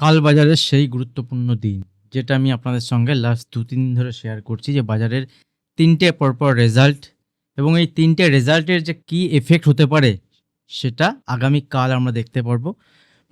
কাল বাজারের সেই গুরুত্বপূর্ণ দিন, যেটা আমি আপনাদের সঙ্গে লাস্ট দু তিন দিন ধরে শেয়ার করছি যে বাজারের তিনটে পরপর রেজাল্ট এবং এই তিনটে রেজাল্টের যে কী এফেক্ট হতে পারে, সেটা আগামী কাল আমরা দেখতে পারব।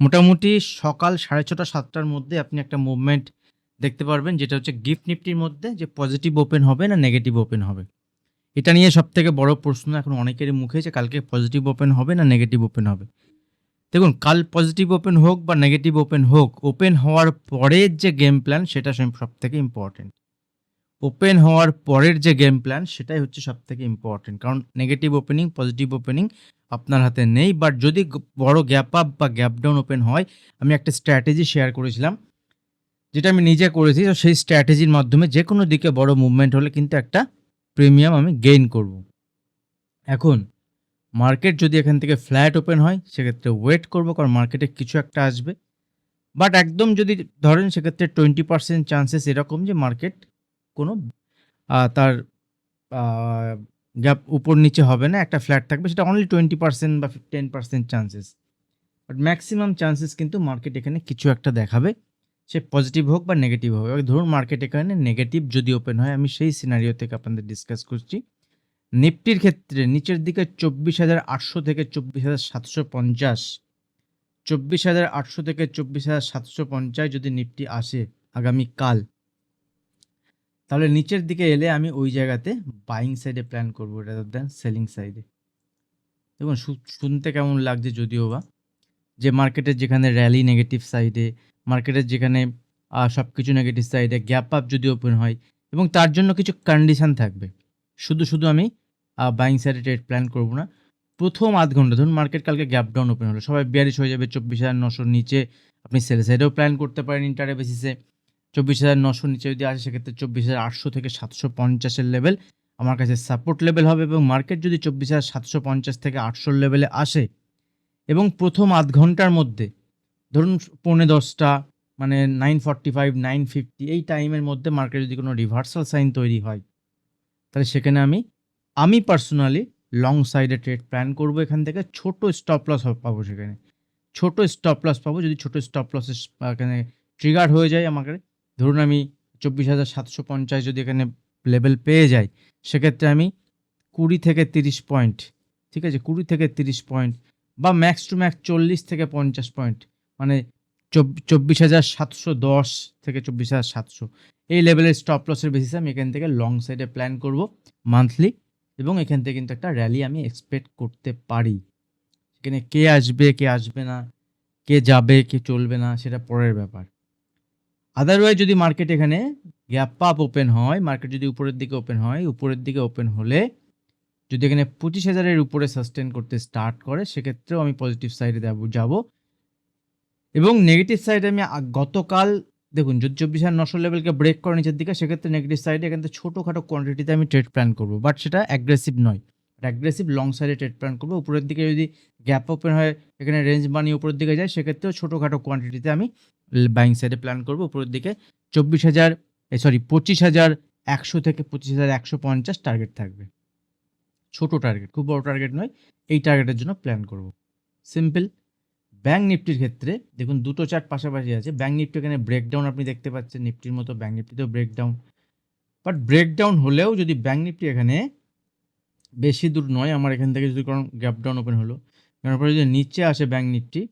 মোটামুটি সকাল সাড়ে ছটা, সাতটার মধ্যে আপনি একটা মুভমেন্ট দেখতে পারবেন, যেটা হচ্ছে গিফট নিফটির মধ্যে যে পজিটিভ ওপেন হবে না নেগেটিভ ওপেন হবে। এটা নিয়ে সব থেকে বড় প্রশ্ন এখন অনেকেরই মুখে যে কালকে পজিটিভ ওপেন হবে না নেগেটিভ ওপেন হবে। দেখুন, কাল পজিটিভ ওপেন হোক বা নেগেটিভ ওপেন হোক ওপেন হওয়ার পরের যে গেম প্ল্যান সেটা সব থেকে ইম্পর্টেন্ট ওপেন হওয়ার পরের যে গেম প্ল্যান সেটাই হচ্ছে সব থেকে ইম্পর্টেন্ট কারণ নেগেটিভ ওপেনিং পজিটিভ ওপেনিং আপনার হাতে নেই। বাট যদি বড় গ্যাপ আপ বা গ্যাপ ডাউন ওপেন হয়, আমি একটা স্ট্র্যাটেজি শেয়ার করেছিলাম, যেটা আমি নিজে করেছি। তো সেই স্ট্র্যাটেজির মাধ্যমে যে কোনো দিকে বড় মুভমেন্ট হলে কিন্তু একটা প্রিমিয়াম আমি গেইন করব। এখন মার্কেট যদি এখান থেকে ফ্ল্যাট ওপেন হয়, সেক্ষেত্রে ওয়েট করব কারণ মার্কেটে কিছু একটা আসবে। বাট একদম যদি ধরেন, সেক্ষেত্রে টোয়েন্টি পার্সেন্ট চান্সেস এরকম যে মার্কেট কোনো তার গ্যাপ উপর নিচে হবে না, একটা ফ্ল্যাট থাকবে, সেটা অনলি টোয়েন্টি পার্সেন্ট বা ten percent chances but maximum chances কিন্তু মার্কেট এখানে কিছু একটা দেখাবে, সে পজিটিভ হোক বা নেগেটিভ হোক। ধরুন, মার্কেট এখানে নেগেটিভ যদি ওপেন হয়, আমি সেই সিনারিও থেকে আপনাদের ডিসকাস করছি। নিফটির ক্ষেত্রে নিচের দিকে চব্বিশ হাজার আটশো থেকে চব্বিশ হাজার সাতশো পঞ্চাশ, চব্বিশ হাজার আটশো থেকে চব্বিশ হাজার সাতশো পঞ্চাশ যদি নিফটি আসে আগামী কাল তাহলে নিচের দিকে এলে আমি ওই জায়গাতে বাইং সাইডে প্ল্যান করব রাদার দ্যান সেলিং সাইডে দেখুন শুনতে কেমন লাগছে যদিও বা, যে মার্কেটের যেখানে র্যালি নেগেটিভ সাইডে মার্কেটের যেখানে সব কিছু নেগেটিভ সাইডে গ্যাপ আপ যদি ওপেন হয়, এবং তার জন্য কিছু কন্ডিশন থাকবে। শুধু শুধু আমি বাইং সাইডে ট্রেড প্ল্যান করব না। প্রথম আধ ঘণ্টা, ধরুন মার্কেট কালকে গ্যাপ ডাউন ওপেন হলো, সবাই বিয়ারিশ হয়ে যাবে চব্বিশ হাজার নশোর নিচে। আপনি সেল সাইডেও প্ল্যান করতে পারেন ইন্টারে বেসিসে চব্বিশ হাজার নশোর নিচে যদি আসে, সেক্ষেত্রে চব্বিশ হাজার আটশো থেকে সাতশো পঞ্চাশের লেভেল আমার কাছে সাপোর্ট লেভেল হবে এবং মার্কেট যদি চব্বিশ হাজার সাতশো পঞ্চাশ থেকে আটশোর লেভেলে আসে এবং প্রথম আধ ঘণ্টার মধ্যে, ধরুন পৌনে দশটা মানে nine forty five nine fifty এই টাইমের মধ্যে মার্কেট যদি কোনো রিভার্সাল সাইন তৈরি হয় তাহলে সেখানে আমি আমি পার্সোনালি লং সাইডে ট্রেড প্ল্যান করব এখান থেকে। ছোট স্টপ লস পাবো সেখানে। ছোট স্টপ লস পাবো, যদি ছোট স্টপ লস এখানে ট্রিগার হয়ে যায় আমাকে। ধরুন আমি চব্বিশ হাজার সাতশো পঞ্চাশ যদি এখানে লেভেল পেয়ে যাই, সেক্ষেত্রে আমি কুড়ি থেকে তিরিশ পয়েন্ট ঠিক আছে? কুড়ি থেকে তিরিশ পয়েন্ট বা ম্যাক্স টু ম্যাক্স চল্লিশ থেকে পঞ্চাশ পয়েন্ট মানে চব্বিশ হাজার সাতশো দশ থেকে চব্বিশ হাজার সাতশো। এই লেভেলের স্টপ লসের বেসিসে আমি এখান থেকে লং সাইডে প্ল্যান করব মান্থলি এবং এখান থেকে কিন্তু একটা র্যালি আমি এক্সপেক্ট করতে পারি। এখানে কে আসবে কে আসবে না, কে যাবে, কে চলবে না, সেটা পরের ব্যাপার। আদারওয়াইজ যদি মার্কেট এখানে গ্যাপ আপ ওপেন হয় মার্কেট যদি উপরের দিকে ওপেন হয়, উপরের দিকে ওপেন হলে যদি এখানে পঁচিশ হাজারের উপরে সাস্টেন করতে স্টার্ট করে, সেক্ষেত্রেও আমি পজিটিভ সাইডে যাব। এবং নেগেটিভ সাইডে আমি গতকাল, দেখুন যদি চব্বিশ হাজার নশো লেভেলকে ব্রেক করে নিচের দিকে, সেক্ষেত্রে নেগেটিভ সাইডে এখান থেকে ছোটোখাটো কোয়ান্টিটিতে আমি ট্রেড প্ল্যান করব। বাট সেটা অ্যাগ্রেসিভ নয়। অ্যাগ্রেসিভ লং সাইডে ট্রেড প্ল্যান করব। উপরের দিকে যদি গ্যাপ ওপেন হয়, এখানে রেঞ্জ বানিয়ে উপরের দিকে যায়, সেক্ষেত্রেও ছোটোখাটো কোয়ান্টিটিতে আমি বাইং সাইডে প্ল্যান করব। উপরের দিকে চব্বিশ হাজার সরি পঁচিশ হাজার একশো থেকে পঁচিশ হাজার একশো পঞ্চাশ টার্গেট থাকবে। ছোট টার্গেট খুব বড় টার্গেট নয়। এই টার্গেটের জন্য প্ল্যান করব। সিম্পল ব্যাঙ্ক নিফটির ক্ষেত্রে, দেখুন দুটো চার্ট পাশাপাশি আছে। ব্যাঙ্ক নিফটি এখানে ব্রেকডাউন আপনি দেখতে পাচ্ছেন, নিফটির মতো ব্যাঙ্ক নিফটিতেও ব্রেকডাউন বাট ব্রেকডাউন হলেও যদি ব্যাঙ্ক নিফটি এখানে বেশি দূর নয়, আমার এখান থেকে যদি কোনো গ্যাপডাউন ওপেন হলো তারপরে যদি নিচে আসে ব্যাঙ্ক নিফটি,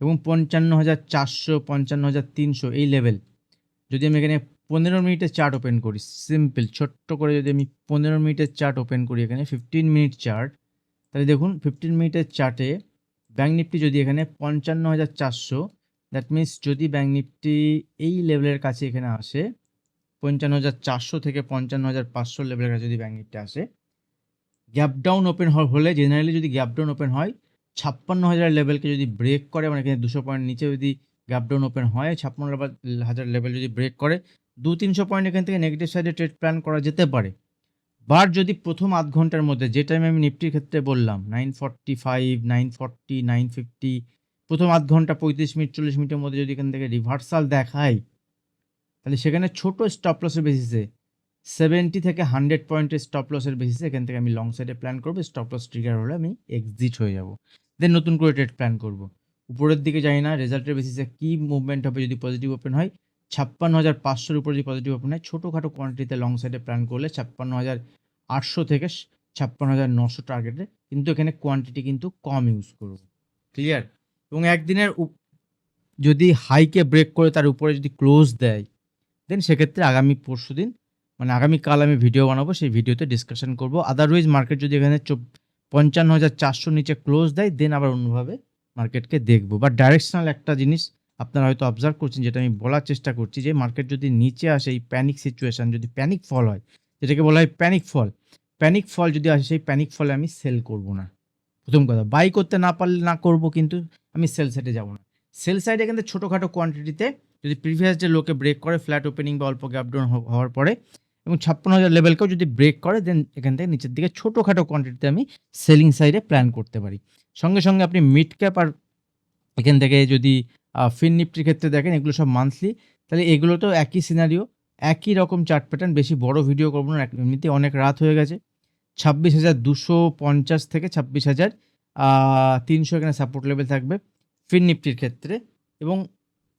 এবং পঞ্চান্ন হাজার চারশো, পঞ্চান্ন হাজার তিনশো এই লেভেল যদি আমি এখানে পনেরো মিনিটের চার্ট ওপেন করি সিম্পল ছোট্ট করে যদি আমি পনেরো মিনিটের চার্ট ওপেন করি এখানে ফিফটিন মিনিট চার্ট তাহলে দেখুন ফিফটিন মিনিটের চার্টে ব্যাঙ্ক নিফটি যদি এখানে পঞ্চান্ন হাজার চারশো দ্যাট মিন্স যদি ব্যাঙ্ক নিফটি এই লেভেলের কাছে এখানে আসে, পঞ্চান্ন হাজার চারশো থেকে পঞ্চান্ন হাজার পাঁচশো লেভেলের কাছে যদি ব্যাঙ্ক নিফটি আসে গ্যাপ ডাউন ওপেন হলে জেনারেলি যদি গ্যাপ ডাউন ওপেন হয়, ছাপ্পান্ন হাজার লেভেলকে যদি ব্রেক করে মানে এখানে দুশো পয়েন্ট নিচে যদি গ্যাপ ডাউন ওপেন হয়, ছাপ্পান্ন হাজার লেভেল যদি ব্রেক করে, দু তিনশো পয়েন্ট এখান থেকে নেগেটিভ সাইডে ট্রেড প্ল্যান করা যেতে পারে। বাট যদি প্রথম আধ ঘণ্টার মধ্যে, যে টাইমে আমি নিফটির ক্ষেত্রে বললাম nine forty five nine forty nine fifty প্রথম আধ ঘণ্টা পঁয়ত্রিশ মিনিট, চল্লিশ মিনিটের মধ্যে যদি এখান থেকে রিভার্সাল দেখায় তাহলে সেখানে ছোট স্টপ লসের বেসিসে সেভেন্টি থেকে হান্ড্রেড পয়েন্টের স্টপ লসের বেসিসে এখান থেকে আমি লং সাইডে প্ল্যান করব স্টপ লস ট্রিগার হলে আমি এক্সিট হয়ে যাব। দেন নতুন করে ট্রেড প্ল্যান করব। উপরের দিকে জানি না রেজাল্টের বেসিসে কী মুভমেন্ট হবে যদি পজিটিভ ওপেন হয় ছাপ্পান্ন হাজার পাঁচশোর উপরে যদি পজিটিভ ওপেন হয় ছোটোখাটো কোয়ান্টিটিতে লং সাইডে প্ল্যান করলে ছাপ্পান্ন হাজার আটশো থেকে ছাপ্পান্ন হাজার নশো টার্গেটে কিন্তু এখানে কোয়ান্টিটি কিন্তু কম ইউজ করব ক্লিয়ার এবং একদিনের যদি হাইকে ব্রেক করে তার উপরে যদি ক্লোজ দেয় দেন সেক্ষেত্রে আগামী পরশু দিন মানে আগামীকাল আমি ভিডিও বানাবো, সেই ভিডিওতে ডিসকাশন করব। আদারওয়াইজ মার্কেট যদি এখানে পঞ্চান্ন হাজার চারশো নিচে ক্লোজ দেয় দেন আবার অন্যভাবে মার্কেটকে দেখব। বা ডাইরেকশনাল একটা জিনিস আপনারা হয়তো অবজার্ভ করছেন যেটা আমি বলার চেষ্টা করছি যে মার্কেট যদি নিচে আসে এই প্যানিক সিচুয়েশান যদি প্যানিক ফল হয়, যেটাকে বলা হয় প্যানিক ফল প্যানিক ফল যদি আসে সেই প্যানিক ফলে আমি সেল করব না। প্রথম কথা বাই করতে না পারলে না করব কিন্তু আমি সেল সাইডে যাব না। সেল সাইডে কিন্তু ছোটোখাটো কোয়ান্টিটিতে যদি প্রিভিয়াস যে লোকে ব্রেক করে ফ্ল্যাট ওপেনিং বা অল্প ডাউন হওয়ার পরে এবং ছাপ্পান্ন হাজার লেভেলকেও যদি ব্রেক করে দেন এখান থেকে নিচের দিকে ছোটোখাটো কোয়ান্টিটিতে আমি সেলিং সাইডে প্ল্যান করতে পারি। সঙ্গে সঙ্গে আপনি মিড ক্যাপ আর এখান থেকে যদি ফিন নিফটির ক্ষেত্রে দেখেন এগুলো সব মান্থলি তাহলে এগুলো তো একই সিনারিও একই রকম চার্ট প্যাটার্ন বেশি বড় ভিডিও করব না এমনিতে অনেক রাত হয়ে গেছে। ছাব্বিশ হাজার দুশো পঞ্চাশ থেকে ছাব্বিশ হাজার তিনশো এখানে সাপোর্ট লেভেল থাকবে ফিন নিফটির ক্ষেত্রে। এবং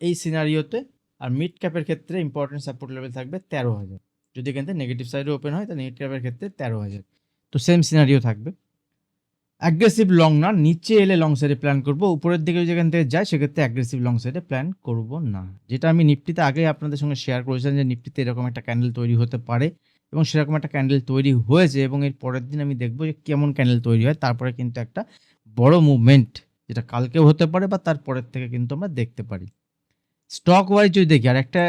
এই সিনারিওতে আর মিড ক্যাপের ক্ষেত্রে ইম্পর্টেন্ট সাপোর্ট লেভেল থাকবে তেরো হাজার। যদি এখান নেগেটিভ সাইডে ওপেন হয়, তাহলে মিড ক্যাপের ক্ষেত্রে তেরো হাজার। তো সেম সিনারিও থাকবে। অ্যাগ্রেসিভ লং না, নিচে এলে লং সাইডে প্ল্যান করব, উপরের দিকে যদি এখান থেকে যায় সেক্ষেত্রে অ্যাগ্রেসিভ লং সাইডে প্ল্যান করব না। যেটা আমি নিফটিতে আগে আপনাদের সঙ্গে শেয়ার করেছিলাম যে নিফটিতে এরকম একটা ক্যান্ডেল তৈরি হতে পারে এবং সেরকম একটা ক্যান্ডেল তৈরি হয়েছে এবং এর পরের দিন আমি দেখব যে কেমন ক্যান্ডেল তৈরি হয়। তারপরে কিন্তু একটা বড় মুভমেন্ট যেটা কালকেও হতে পারে বা তার পরের থেকে কিন্তু আমরা দেখতে পারি। স্টক ওয়াইজ যদি দেখি, আর একটা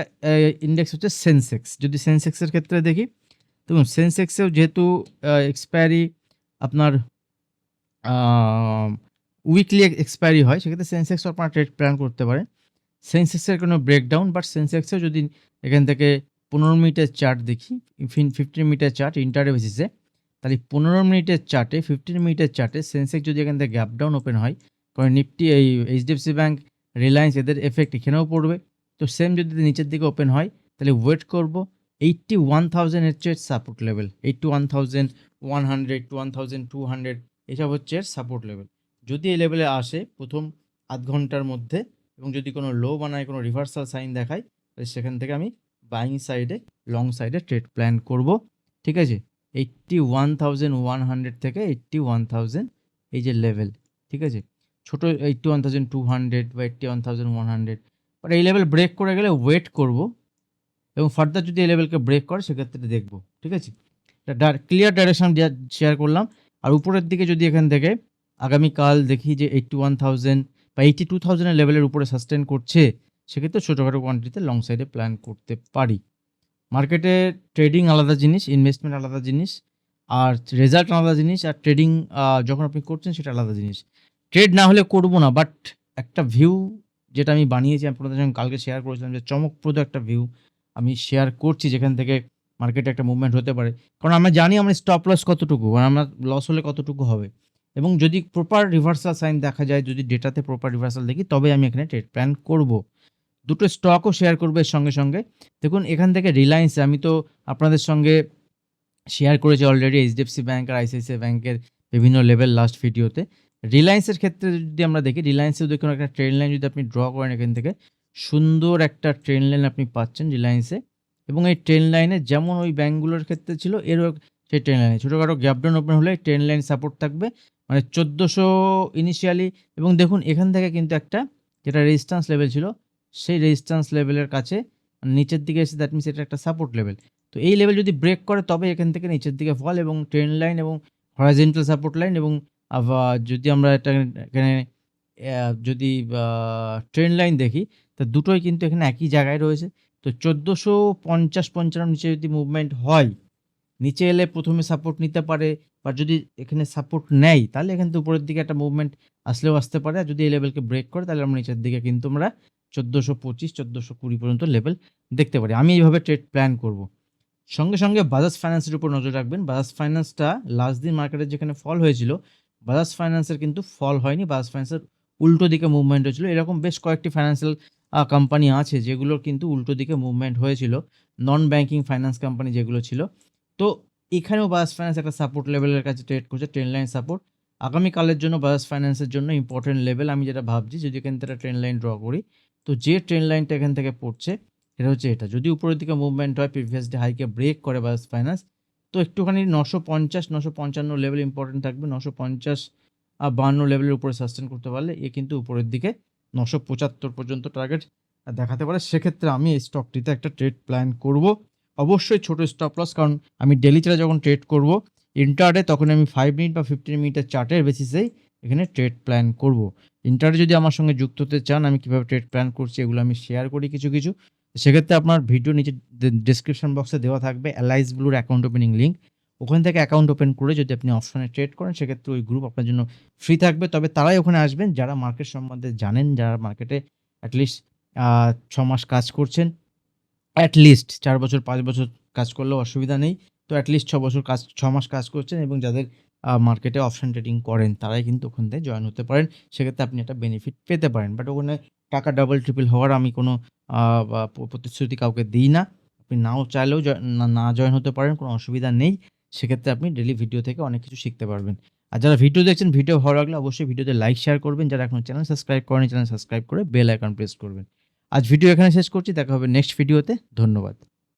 ইন্ডেক্স হচ্ছে সেন্সেক্স যদি সেন্সেক্সের ক্ষেত্রে দেখি, দেখুন সেন্সেক্সেও যেহেতু এক্সপায়ারি আপনার উইকলি এক্সপায়ারি হয়, সেক্ষেত্রে সেন্সেক্স আপনারা ট্রেড প্ল্যান করতে পারেন। সেন্সেক্সের কোনো ব্রেকডাউন বাট সেন্সেক্সেও যদি এখান থেকে পনেরো মিনিটের চার্ট দেখি ফিফটিন মিনিটের চার্ট ইন্টারে বেসিসে তাহলে পনেরো মিনিটের চার্টে ফিফটিন মিনিটের চার্টে সেন্সেক্স যদি এখান থেকে গ্যাপ ডাউন ওপেন হয়, কারণ নিফটি এই এইচডিএফসি ব্যাঙ্ক রিলায়েন্স এদের এফেক্ট এখানেও পড়বে। তো সেম যদি নিচের দিকে ওপেন হয়, তাহলে ওয়েট করব এইটটি ওয়ান থাউজেন্ড হচ্ছে support level eighty one thousand one hundred to one thousand two hundred এসব হচ্ছে সাপোর্ট লেভেল যদি এই লেভেলে আসে প্রথম আধ ঘণ্টার মধ্যে এবং যদি কোনো লো বানায়, কোনো রিভার্সাল সাইন দেখায়, তাহলে সেখান থেকে আমি বাইং সাইডে লং সাইডে ট্রেড প্ল্যান করব। ঠিক আছে? এইট্টি ওয়ান ওয়ান হান্ড্রেড থেকে এইট্টি ওয়ান থাউজেন্ড এই যে লেভেল ঠিক আছে? ছোটো eighty one thousand two hundred বা eighty one thousand one hundred but এই লেভেল ব্রেক করে গেলে ওয়েট করব এবং ফার্দার যদি এই লেভেলকে ব্রেক করে, সেক্ষেত্রে দেখব। ঠিক আছে? ক্লিয়ার ডাইরেকশন শেয়ার করলাম। আর উপরের দিকে যদি এখান থেকে আগামীকাল দেখি যে এইট্টি ওয়ান থাউজেন্ড বা এইট্টি টু থাউজেন্ডের লেভেলের উপরে সাস্টেন করছে, সেক্ষেত্রে ছোটোখাটো কোয়ান্টিটিতে লং সাইডে প্ল্যান করতে পারি। মার্কেটে ট্রেডিং আলাদা জিনিস ইনভেস্টমেন্ট আলাদা জিনিস, আর রেজাল্ট আলাদা জিনিস, আর ট্রেডিং যখন আপনি করছেন সেটা আলাদা জিনিস। ট্রেড না হলে করব না বাট একটা ভিউ যেটা আমি বানিয়েছি আপনাদের সঙ্গে কালকে শেয়ার করেছিলাম যে চমকপ্রদ একটা ভিউ আমি শেয়ার করছি যেখান থেকে মার্কেটে একটা মুভমেন্ট হতে পারে। কারণ আমরা জানি আমরা স্টপ লস কতটুকু আর আমরা লস হলে কতটুকু হবে। এবং যদি প্রপার রিভার্সাল সাইন দেখা যায়, যদি ডেটাতে প্রপার রিভার্সাল দেখি তবে আমি এখানে ট্রেড প্ল্যান করব। দুটো স্টকও শেয়ার করব এর সঙ্গে সঙ্গে। দেখুন, এখান থেকে রিলায়েন্স আমি তো আপনাদের সঙ্গে শেয়ার করেছি অলরেডি এইচডিএফসি ব্যাঙ্ক আর আইসিআইসিআই ব্যাঙ্কের বিভিন্ন লেভেল লাস্ট ভিডিওতে রিলায়েন্সের ক্ষেত্রে যদি আমরা দেখি রিলায়েন্সেও দেখুন একটা ট্রেন লাইন যদি আপনি ড্র করেন এখান থেকে, সুন্দর একটা ট্রেন লাইন আপনি পাচ্ছেন রিলায়েন্সে এবং এই ট্রেন লাইনে যেমন ওই ব্যাঙ্কগুলোর ক্ষেত্রে ছিল, এরও সেই ট্রেন লাইনে। ছোটোখাটো গ্যাপ ডাউন ওপেন হলে ট্রেন লাইন সাপোর্ট থাকবে মানে চোদ্দোশো ইনিশিয়ালি এবং দেখুন, এখান থেকে কিন্তু একটা যেটা রেজিস্ট্যান্স লেভেল ছিল, সেই রেজিস্ট্যান্স লেভেলের কাছে নিচের দিকে এসে দ্যাট মিনস এটা একটা সাপোর্ট লেভেল তো এই লেভেল যদি ব্রেক করে, তবে এখান থেকে নিচের দিকে ফল এবং ট্রেন লাইন এবং হরাইজেন্টাল সাপোর্ট লাইন এবং যদি আমরা এটা এখানে যদি ট্রেন লাইন দেখি, তা দুটোই কিন্তু এখানে একই জায়গায় রয়েছে। তো চোদ্দোশো পঞ্চাশ পঞ্চান্ন নিচে যদি মুভমেন্ট হয়, নিচে এলে প্রথমে সাপোর্ট নিতে পারে, বা যদি এখানে সাপোর্ট নেয়, তাহলে এখান থেকে উপরের দিকে একটা মুভমেন্ট আসলেও আসতে পারে। আর যদি এই লেভেলকে ব্রেক করে, তাহলে আমরা নিচের দিকে কিন্তু আমরা চোদ্দোশো পঁচিশ, চোদ্দোশো কুড়ি পর্যন্ত লেভেল দেখতে পারি। আমি এইভাবে ট্রেড প্ল্যান করব। সঙ্গে সঙ্গে বাজাজ ফাইন্যান্সের উপর নজর রাখবেন। বাজাজ ফাইন্যান্সটা লাস্ট দিন মার্কেটে যেখানে ফল হয়েছিল বাজাজ ফাইন্যান্সের কিন্তু ফল হয়নি। বাজাজ ফাইন্যান্সের উল্টো দিকে মুভমেন্ট হয়েছিল। এরকম বেশ কয়েকটি ফাইন্যান্সিয়াল কোম্পানি আছে যেগুলোর কিন্তু উল্টো দিকে মুভমেন্ট হয়েছিল নন ব্যাঙ্কিং ফাইন্যান্স কোম্পানি যেগুলো ছিল। তো এখানেও বাজাজ ফাইন্যান্স একটা সাপোর্ট লেভেলের কাছে ট্রেড করছে ট্রেন লাইন সাপোর্ট আগামীকালের জন্য বাজাজ ফাইন্যান্সের জন্য ইম্পর্টেন্ট লেভেল আমি যেটা ভাবছি, যদি এখান থেকে ট্রেন লাইন ড্র করি, তো যে ট্রেন লাইনটা এখান থেকে পড়ছে এটা হচ্ছে এটা। যদি উপরের দিকে মুভমেন্ট হয় প্রিভিয়াস ডে হাইকে ব্রেক করে বাজাজ ফাইন্যান্স তো একটুখানি নশো পঞ্চাশ, নশো পঞ্চান্ন লেভেল ইম্পর্টেন্ট থাকবে। নশো পঞ্চাশ বান্ন লেভেলের উপরে সাস্টেন করতে পারলে, এ কিন্তু উপরের দিকে নশো পঁচাত্তর পর্যন্ত টার্গেট দেখাতে পারে। সেক্ষেত্রে আমি এই স্টকটিতে একটা ট্রেড প্ল্যান করব। অবশ্যই ছোট স্টপ লস কারণ আমি ডেলি চার্টে যখন ট্রেড করব ইন্টারডে তখন আমি ফাইভ মিনিট বা ফিফটিন মিনিটের চার্টের বেসিসেই এখানে ট্রেড প্ল্যান করব। ইন্টারডে যদি আমার সঙ্গে যুক্ত হতে চান, আমি কীভাবে ট্রেড প্ল্যান করছি এগুলো আমি শেয়ার করি কিছু কিছু। সেক্ষেত্রে আপনার ভিডিও নিচে ডিসক্রিপশন বক্সে দেওয়া থাকবে অ্যালাইস ব্লুর অ্যাকাউন্ট ওপেনিং লিঙ্ক ওখান থেকে অ্যাকাউন্ট ওপেন করে যদি আপনি অপশনে ট্রেড করেন, সেক্ষেত্রে ওই গ্রুপ আপনার জন্য ফ্রি থাকবে। তবে তারাই ওখানে আসবেন। যারা মার্কেট সম্বন্ধে জানেন, যারা মার্কেটে অ্যাটলিস্ট ছ মাস কাজ করছেন অ্যাটলিস্ট চার বছর, পাঁচ বছর কাজ করলেও অসুবিধা নেই। তো অ্যাটলিস্ট ছ বছর কাজ ছ মাস কাজ করছেন এবং যাদের মার্কেটে অপশন ট্রেডিং করেন, তারাই কিন্তু ওখান থেকে জয়েন হতে পারেন। সেক্ষেত্রে আপনি একটা বেনিফিট পেতে পারেন। বাট ওখানে টাকা ডাবল ট্রিপল হওয়ার আমি কোনো প্রতিশ্রুতি কাউকে দিই না। আপনি নাও চাইলেও না জয়েন হতে পারেন, কোনো অসুবিধা নেই। সেক্ষেত্রে আপনি ডেলি ভিডিও থেকে অনেক কিছু শিখতে পারবেন। আর যারা ভিডিও দেখছেন ভিডিও ভালো লাগলে অবশ্যই ভিডিওতে লাইক শেয়ার করবেন। যারা এখন চ্যানেল সাবস্ক্রাইব করেন চ্যানেল সাবস্ক্রাইব করে বেল আইকন প্রেস করবেন। আজ ভিডিও এখানে শেষ করছি, দেখা হবে নেক্সট ভিডিওতে ধন্যবাদ।